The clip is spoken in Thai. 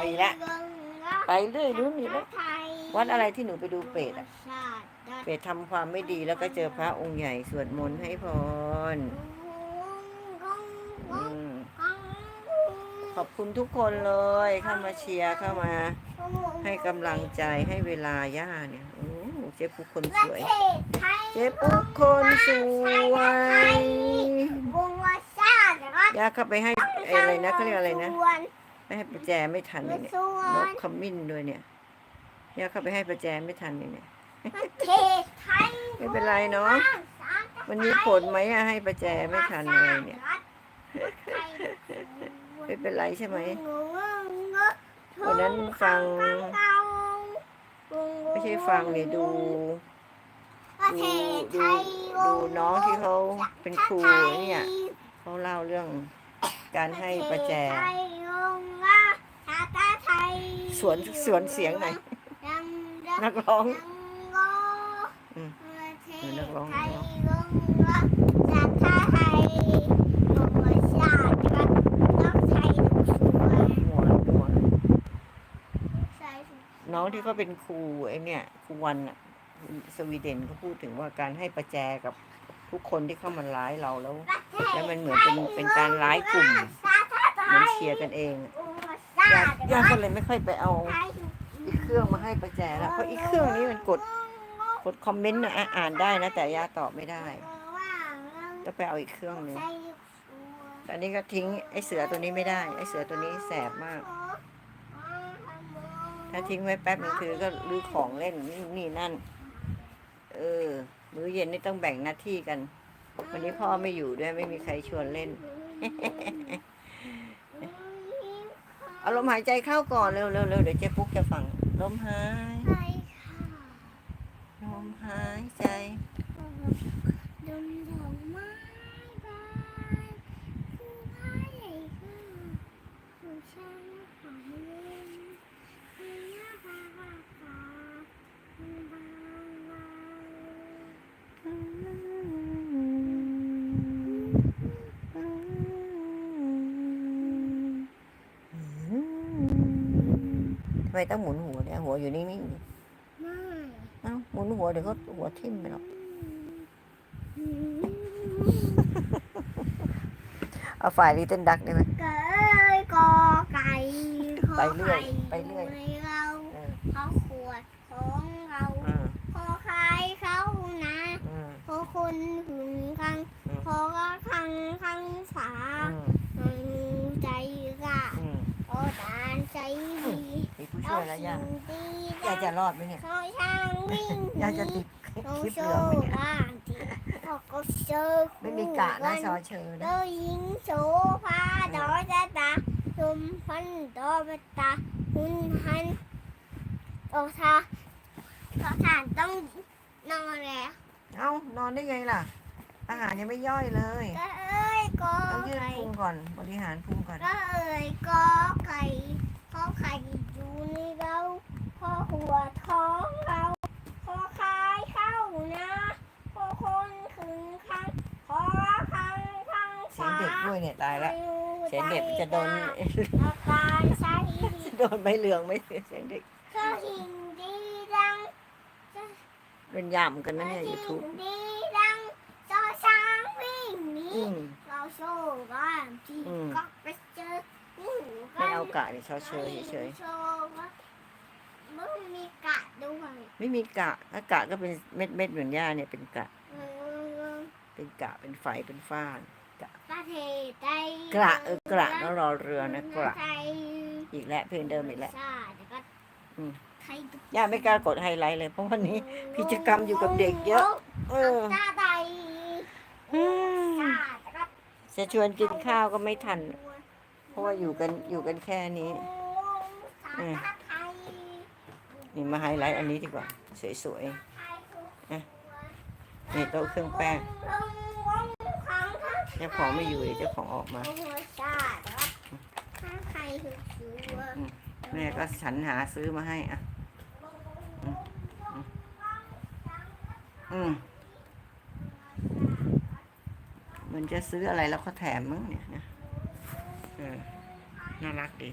ไปแล้วไปเรื่อยนู้นนี่แล้ววัดอะไรที่หนูไปดูเปรตอะเปรตทำความไม่ดีแล้วก็เจอพระองค์ใหญ่สวดมนต์ให้พรอืมขอบคุณทุกคนเลยเข้ามาเชียร์เข้ามา ให้กำลังใจให้เวลาย่าเนี่ยโอ้เจ๊ปุ๊กคนสวย เจ๊ปุ๊กคนสวยวงวาชาติแล้วก็ย่าเข้าไปให้ไอ้อะไรนะเขาเรียกอะไรนะส่วน ไม่ให้ประแจไม่ทันเลยเนี่ยส่วนกขมิ้นด้วยเนี่ยย่าเข้าไปให้ประแจไม่ทันเลยเนี่ยประเทศไทยไม่เป็นไรเนาะมันมีผลไหมอะให้ประแจไม่ทันเลยเนี่ยไม่เป็นไรใช่ไหมวันนั้นฟัง ไม่ใช่ฟังเนี่ยดูประเทศไทยดูน้องที่เขาเป็นครูเนี่ยเขาเล่าเรื่องการให้ประแจ ไทยลงว่าชา ตาไทยสวนสวนเสียงหน่อยดังนักร้องดังโง่อืมประเทเดี๋ยวนัศกร้องไทยลงว่าชาตาไทยลงว่าชาติก็ต้องไทยสวยหัวหัวใส่น้องที่เขาเป็นครูไอ้เนี่ยครูวันอะสวีเดนเขาพูดถึงว่าการให้ประแจกับทุกคนที่เข้ามาร้ายเราแล้ว แล้วมันเหมือนเป็นเป็นการร้ายกลุ่มเหมันเชียร์กันเอง อะย่าย่าก็เลยไม่ค่อยไปเอาอีกเครื่องมาให้ประแจแล้วเพราะอีกเครื่องนี้มันกดกดคอมเมนต์นะอะอ่านได้นะ แต่ย่าตอบไม่ได้ต้องไปเอาอีกเครื่องหนึงตอนนี้ก็ทิ้งไอ้เสือตัวนี้ไม่ได้ไอ้เสือตัวนี้แสบมาก ถ้าทิ้งไว้แป๊บนึงคือก็รื้อของเล่นนี่นี่นั่น เออ มื้อเย็นนี่ต้องแบ่งหน้าที่กัน วันนี้พ่อไม่อยู่ด้วยไม่มีใครชวนเล่น เอาลมหายใจเข้าก่อนเร็วเร็วเร็วเดี๋ยวเจ๊ปุ๊กจะฟังลมหายลมหายใจ ดมดอกไม้บานคือผ้าใหญ่ก็ผู้ชายของเล่นมีหน้าตาบาตาบางบาง ทำไมต้องหมุนหัวเนี่ยหัวอยู่นิ่งไม่ๆเอ้าหมุนหัวเดี๋ยวก็หัวทิ่มไปหรอกอืมเอาฝ่ายลิตเติ้ลดักได้ไหมเกยกอไก่ขอไปเรื่อยไข่ไปเรื่อยในเราเออเขาขวดของเราอ่าขอขายเขานะอืมขอคนหึงกังอืม ขอกระคังคังสา อืม หังใจกะ อืม ขอดานใจดี มีผู้ ช่วยแล้วย่าสิ่งดีย่าจะรอดไหมเนี่ยเขาช่างวิ่งย่าจะติดคเขาลิปโชเหลืองไหมว์เนี่ยบ้างทีเขาก็เจอไม่มีกะนะชอเชอเดนะยิงโซฟาดอตาตาชุมพันดอตตาหุนหันโอทาโอทานต้องนอนแล้วเอ้านอนได้ไงล่ะ อาหารยังไม่ย่อยเลยก็เอ้ยกอต้องยืดไก่พุงก่อนบริหารพุงก่อนก็เอ้ยกอไก่ ขอไข่อยู่ในเราพอหัวท้องเราพอคายเข้านะพอคนขึงคังพอคังคังเสียงเด็กด้วยเนี่ยตายแล้วเสียงเด็กจะโดนอาการใช้ดีโดนใบเหลืองไม่เสียงเด็กก็หินดีดังเป็นยำกันนะเนี่ยยูทูบดีดังจอช้างวิ่งหนีเราโซ่บ้านที่ก็ไป ไม่เอากะเนี่ยชอเชยเฉยโซ่ว่ามึงมีกะด้วยๆไม่มีกะถ้ากะก็เป็นเม็ดเม็ดๆเหมือนหญ้าเนี่ยเป็นกะ เออเป็นกะเป็นไฟเป็นฟ้าน ประเทศไทยกระเออกระแล้วรอเรือนะกระ ไทยอีกแล้วเพลงเดิมอีกแล้ว ชาติก็อืม ไทยทุกย่าไม่กล้ากดไฮไลท์เลย เพราะวันนี้ กิจกรรมอยู่กับเด็กเยอะ เออชาติไทยอืมชาติก็จะชวนกินข้าวก็ไม่ทัน เพราะว่าอยู่กันอยู่กันแค่นี้อืมนี่มาไฮไลท์อันนี้ดีกว่า สวยๆนี่โต๊ะเครื่องแป้งเจ้าของไม่อยู่เดี๋ยวเจ้าของออกมาแม่ก็สรรหาซื้อมาให้อะ อืมอืมอืมเหมันจะซื้ออะไรแล้วเขาแถมมั้งเนี่ยนะ เออ น่ารักดี